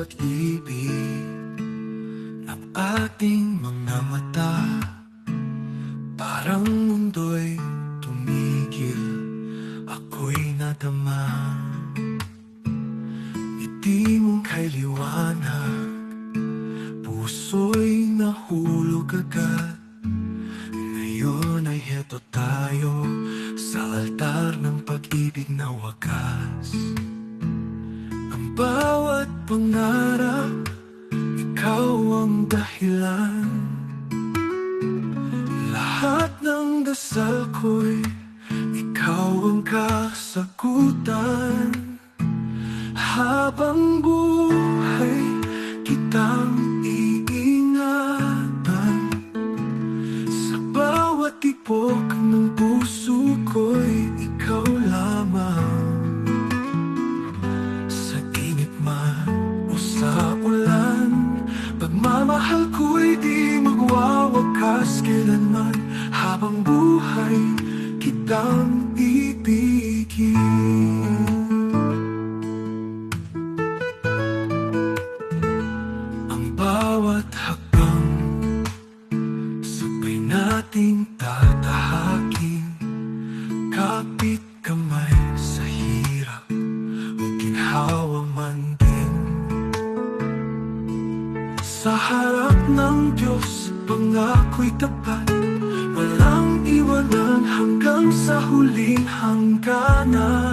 Pag-ibig ng ating mga mata Parang mundo'y tumigil, ako'y nadama. Kay liwanag, puso'y nahulog agad. Ngayon ay heto tayo sa altar ng pag-ibig na wakas. Ang bawat pangarap, ikaw ang dahilan. Lahat ng dasal ko'y ikaw ang kasagutan Habang buhay kitang iingatan. Sa bawat tipok ng puso ko'y ikaw lamang. Sa init man o sa ulan Pagmamahal ko'y di magwawakas kailanman. Habang buhay kitang ibigin nating tatahakin Kapit kamay sa hirap o ginhawa man din. Sa harap ng Diyos, pangako'y tapat. Walang iwanan hanggang sa huling hangganan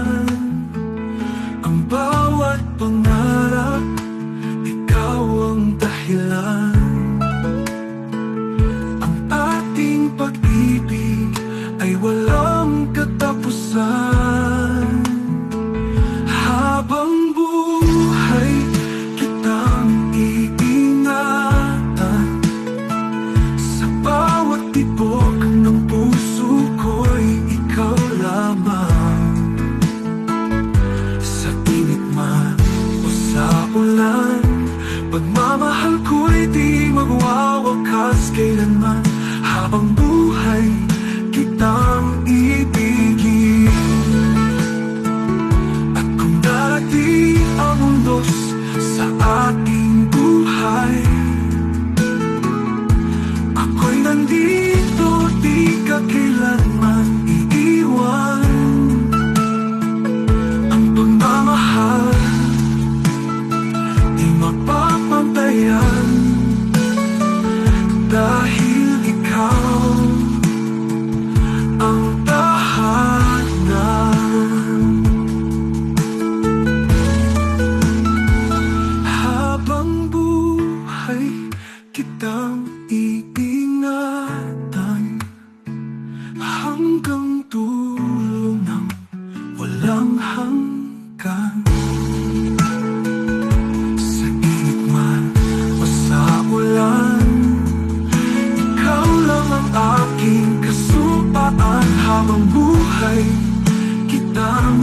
magwawakas kailanman Hanggang dulo ng walang hanggan. Sa init man o sa ulan Ikaw lang ang aking kasupaan. Habang buhay kitang